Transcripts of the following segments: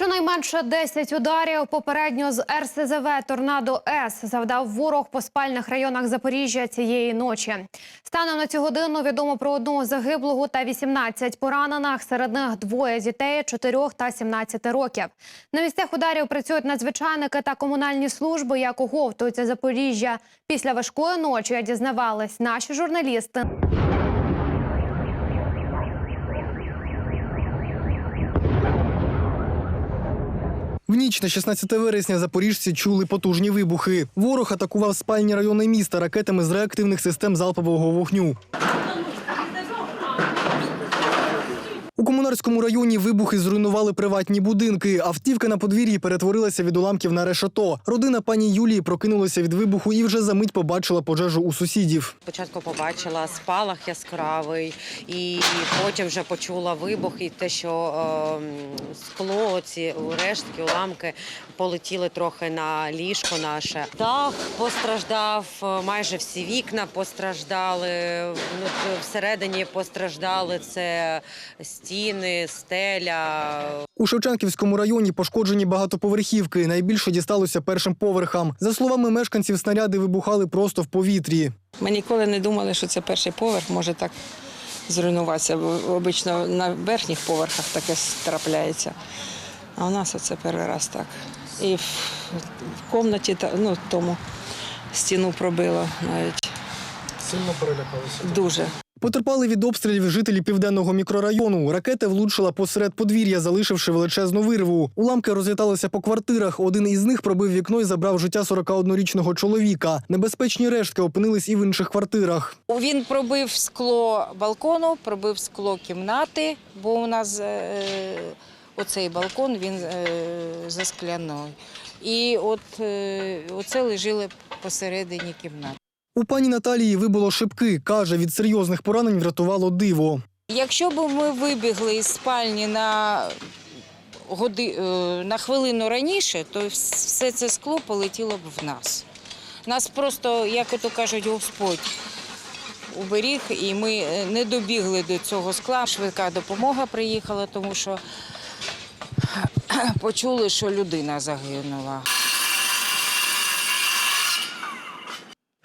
Щонайменше 10 ударів попередньо з РСЗВ Торнадо С завдав ворог по спальних районах Запоріжжя цієї ночі. Станом на цю годину відомо про одного загиблого та 18 поранених. Серед них двоє дітей 4 та 17 років. На місцях ударів працюють надзвичайники та комунальні служби, як оговтується Запоріжжя. Після важкої ночі дізнавались наші журналісти. В ніч на 16 вересня запоріжці чули потужні вибухи. Ворог атакував спальні райони міста ракетами з реактивних систем залпового вогню. Комунарському районі вибухи зруйнували приватні будинки. Автівка на подвір'ї перетворилася від уламків на решето. Родина пані Юлії прокинулася від вибуху і вже за мить побачила пожежу у сусідів. Спочатку побачила спалах яскравий, і потім вже почула вибух, і те, що е, скло, ці рештки, уламки полетіли трохи на ліжко наше. Дах постраждав, е, майже всі вікна постраждали. Всередині постраждали це стіни, стеля. У Шевченківському районі пошкоджені багатоповерхівки. Найбільше дісталося першим поверхам. За словами мешканців, снаряди вибухали просто в повітрі. Ми ніколи не думали, що це перший поверх може так зруйнуватися. Обично на верхніх поверхах таке трапляється. А у нас оце перший раз так. І в, в кімнаті, ну, тому стіну пробило навіть. Сильно перелякалися. Дуже. Потерпали від обстрілів жителі південного мікрорайону. Ракета влучила посеред подвір'я, залишивши величезну вирву. Уламки розліталися по квартирах. Один із них пробив вікно і забрав життя 41-річного чоловіка. Небезпечні рештки опинились і в інших квартирах. Він пробив скло балкону, пробив скло кімнати, бо у нас е, оцей балкон він е, заскляний. І от е, оце лежили посередині кімнати. У пані Наталії вибуло шибки. Каже, від серйозних поранень врятувало диво. Якщо б ми вибігли із спальні на, годи, е, на хвилину раніше, то все це скло полетіло б в нас. Нас просто, як ото кажуть, Господь уберіг, і ми е, не добігли до цього скла. Швидка допомога приїхала, тому що почули, що людина загинула.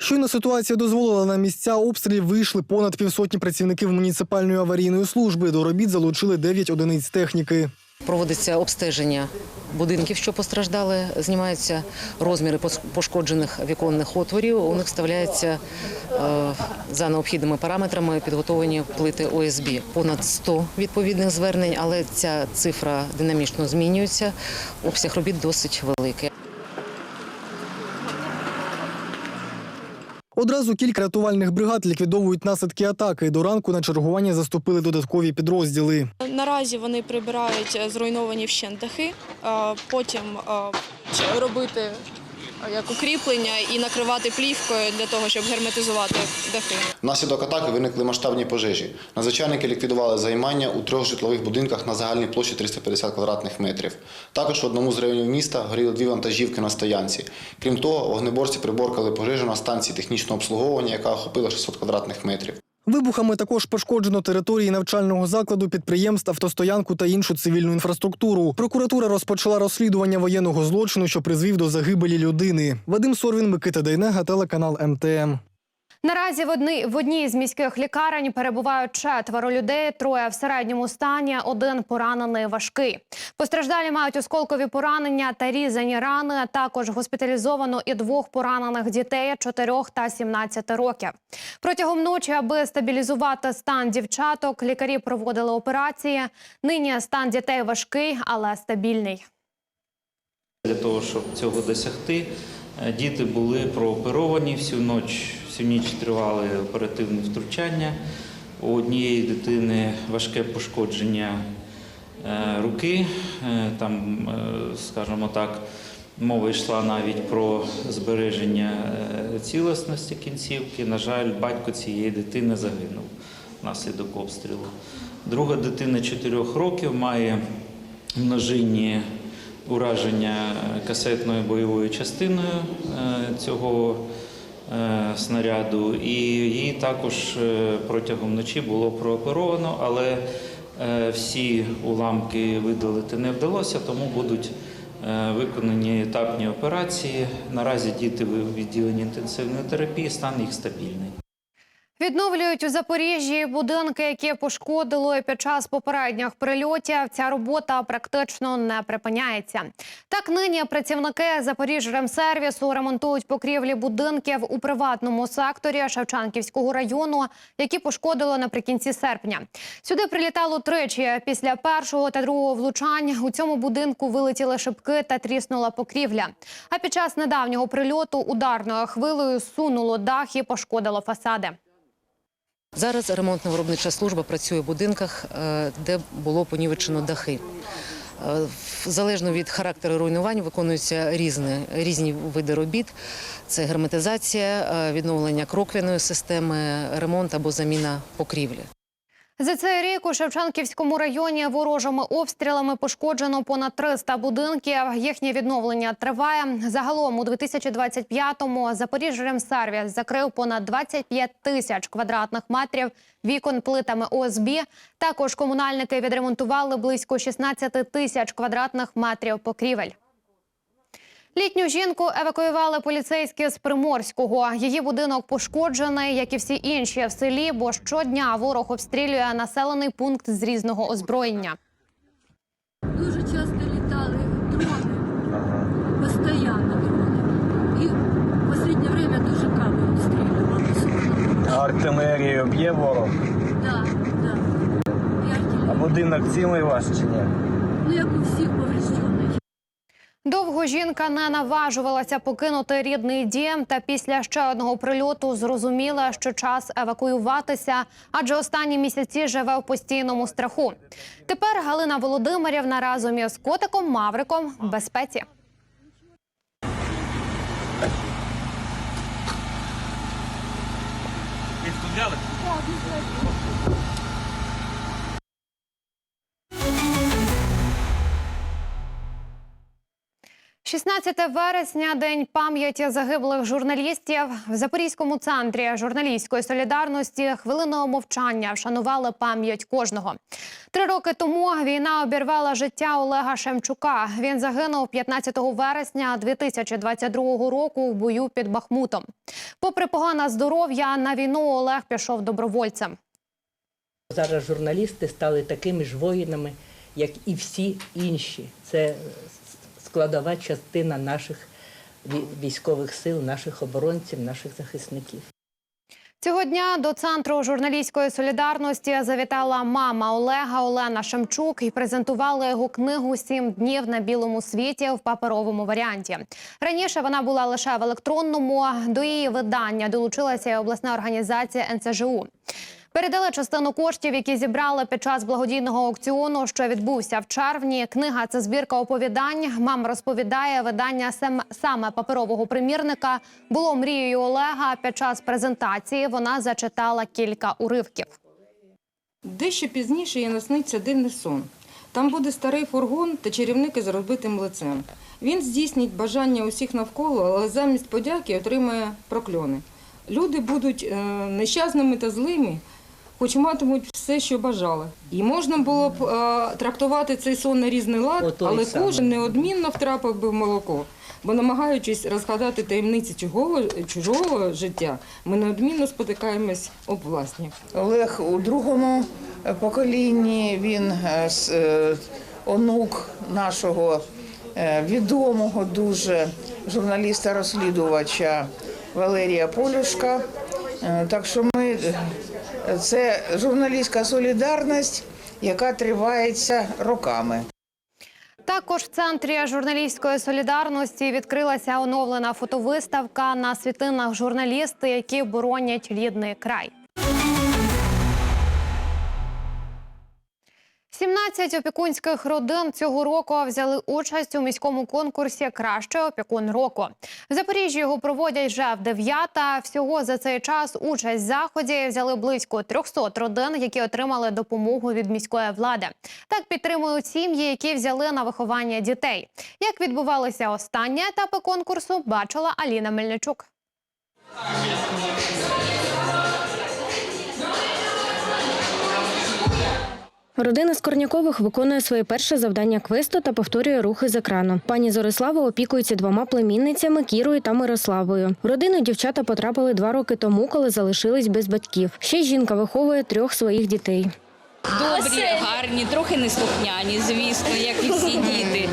Щойно ситуація дозволила на місця обстрілів вийшли понад півсотні працівників муніципальної аварійної служби. До робіт залучили 9 одиниць техніки. Проводиться обстеження будинків, що постраждали, знімаються розміри пошкоджених віконних отворів. У них вставляються е, за необхідними параметрами підготовлені плити ОСБ. Понад 100 відповідних звернень, але ця цифра динамічно змінюється. Обсяг робіт досить великий. Одразу кілька рятувальних бригад ліквідовують наслідки атаки. До ранку на чергування заступили додаткові підрозділи. Наразі вони прибирають зруйновані вщент дахи, е, потім е, робити як укріплення і накривати плівкою для того, щоб герметизувати дахи. Внаслідок атаки виникли масштабні пожежі. Надзвичайники ліквідували займання у трьох житлових будинках на загальній площі 350 квадратних метрів. Також в одному з районів міста горіли дві вантажівки на стоянці. Крім того, вогнеборці приборкали пожежу на станції технічного обслуговування, яка охопила 600 квадратних метрів. Вибухами також пошкоджено території навчального закладу, підприємств, автостоянку та іншу цивільну інфраструктуру. Прокуратура розпочала розслідування воєнного злочину, що призвів до загибелі людини. Вадим Сорвін, Микита Дейнега, телеканал МТМ. Наразі в одній в одній з міських лікарень перебувають четверо людей, троє в середньому стані, один поранений важкий. Постраждалі мають осколкові поранення та різані рани. Також госпіталізовано і двох поранених дітей 4 та 17 років. Протягом ночі, аби стабілізувати стан дівчаток, лікарі проводили операції. Нині стан дітей важкий, але стабільний. Для того, щоб цього досягти, е, діти були прооперовані всю ніч, всю ніч тривали оперативні втручання. У однієї дитини важке пошкодження е, руки, е, там, е, скажімо так, мова йшла навіть про збереження цілісності кінцівки. На жаль, батько цієї дитини загинув внаслідок обстрілу. Друга дитина 4 років має множинні ураження касетною бойовою частиною цього снаряду, і її також е, протягом ночі було прооперовано, але е, всі уламки видалити не вдалося, тому будуть е, виконані етапні операції. Наразі діти в відділенні інтенсивної терапії, стан їх стабільний. Відновлюють у Запоріжжі будинки, які пошкодило під час попередніх прильотів. Ця робота практично не припиняється. Так нині працівники Запоріжремсервісу ремонтують покрівлі будинків у приватному секторі Шевченківського району, які пошкодило наприкінці серпня. Сюди прилітало тричі. Після першого та другого влучань у цьому будинку вилетіли шибки та тріснула покрівля. А під час недавнього прильоту ударною хвилею сунуло дах і пошкодило фасади. Зараз ремонтно-виробнича служба працює в будинках, е, де було понівечено дахи. Е, Залежно від характеру руйнувань виконуються різні, різні види робіт. Це герметизація, е, відновлення кроквяної системи, ремонт або заміна покрівлі. За цей рік у Шевченківському районі ворожими обстрілами пошкоджено понад 300 будинків. Їхнє відновлення триває. Загалом у 2025-му Запоріжремсервіс закрив понад 25 тисяч квадратних метрів вікон плитами ОСБ. Також комунальники відремонтували близько 16 тисяч квадратних метрів покрівель. Літню жінку евакуювали поліцейські з Приморського. Її будинок пошкоджений, як і всі інші в селі, бо щодня ворог обстрілює населений пункт з різного озброєння. Дуже часто літали дрони, постоянно дрони. І в останнє время дуже кави обстрілювалися. Артилерію б'є ворог, Да, да. А будинок цілий ваш чи ні? Ну, як у всіх повреждений. Довго жінка не наважувалася покинути рідний дім. Та після ще одного прильоту зрозуміла, що час евакуюватися, адже останні місяці живе в постійному страху. Тепер Галина Володимирівна разом із котиком Мавриком в безпеці. Відкуняли? 16 вересня день пам'яті загиблих журналістів в Запорізькому центрі журналістської солідарності хвилиною мовчання вшанували пам'ять кожного. Три роки тому війна обірвала життя Олега Шемчука. Він загинув 15 вересня 2022 року в бою під Бахмутом. Попри погане здоров'я, на війну Олег пішов добровольцем. Зараз журналісти стали такими ж воїнами, як і всі інші. Це складова частина наших військових сил, наших оборонців, наших захисників. Цього дня до центру журналістської солідарності завітала мама Олега Олена Шемчук і презентувала його книгу Сім днів на білому світі в паперовому варіанті. Раніше вона була лише в електронному. До її видання долучилася і обласна організація НЦЖУ. Передали частину коштів, які зібрали під час благодійного аукціону, що відбувся в червні. Книга це збірка оповідань. Мама розповідає, видання сам- саме паперового примірника було мрією Олега. Під час презентації вона зачитала кілька уривків. Дещо пізніше їй насниться денний сон. Там буде старий фургон та чарівник із розбитим лицем. Він здійснить бажання усіх навколо, але замість подяки отримає прокльони. Люди будуть е, нещасними та злими, хоч матимуть все, що бажали. І можна було б е, трактувати цей сон на різний лад, Отой але кожен неодмінно втрапив би в молоко. Бо намагаючись розгадати таємниці чужого, чужого життя, ми неодмінно спотикаємось об власні. Олег у другому поколінні, він е, е, онук нашого е, відомого дуже журналіста-розслідувача Валерія Полюшка. Е, Так що ми це журналістська солідарність, яка тривається роками. Також в центрі журналістської солідарності відкрилася оновлена фотовиставка на світлинах журналісти, які боронять рідний край. 17 опікунських родин цього року взяли участь у міському конкурсі Кращий опікун року. В Запоріжжі його проводять вже в дев'ята. Всього за цей час участь в заході взяли близько 300 родин, які отримали допомогу від міської влади. Так підтримують сім'ї, які взяли на виховання дітей. Як відбувалися останні етапи конкурсу, бачила Аліна Мельничук. Родина Скорнякових виконує своє перше завдання квесту та повторює рухи з екрану. Пані Зорислава опікується двома племінницями Кірою та Мирославою. В родину дівчата потрапили два роки тому, коли залишились без батьків. Ще жінка виховує трьох своїх дітей. Добрі, гарні, трохи неслухняні, звісно, як і всі діти.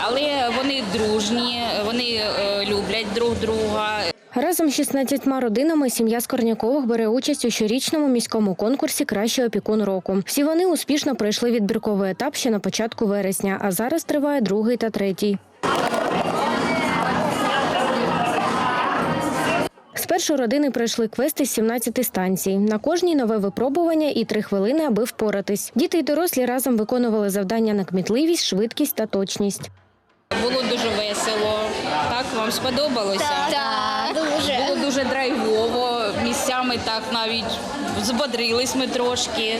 Але вони дружні, вони е, люблять друг друга. Разом з 16 родинами сім'я Скорнякових бере участь у щорічному міському конкурсі Кращий опікун року. Всі вони успішно пройшли відбірковий етап ще на початку вересня, а зараз триває другий та третій. Спершу родини пройшли квести з 17 станцій. На кожній нове випробування і три хвилини, аби впоратись. Діти й дорослі разом виконували завдання на кмітливість, швидкість та точність. Було дуже весело. Так, вам сподобалося? Так, дуже. Драйвово. Місцями так навіть збодрились ми трошки.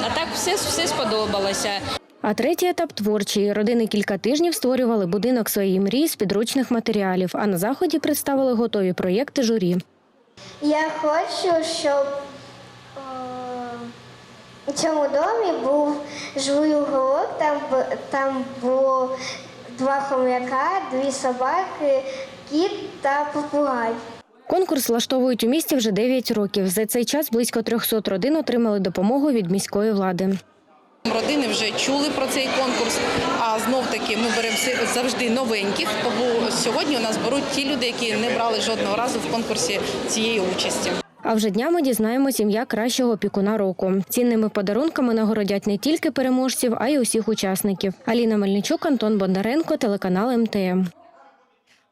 А так все, все сподобалося. А третій етап творчий. Родини кілька тижнів створювали будинок своєї мрії з підручних матеріалів, а на заході представили готові проєкти журі. Я хочу, щоб е, у цьому домі був живий уголок, там, там було два хом'яка, дві собаки, кіт та попугай. Конкурс влаштовують у місті вже 9 років. За цей час близько 300 родин отримали допомогу від міської влади. Родини вже чули про цей конкурс, а знов таки ми беремо завжди новеньких. Бо сьогодні у нас беруть ті люди, які не брали жодного разу в конкурсі цієї участі. А вже днями дізнаємось ім'я кращого опікуна року. Цінними подарунками нагородять не тільки переможців, а й усіх учасників. Аліна Мельничук, Антон Бондаренко, телеканал МТМ.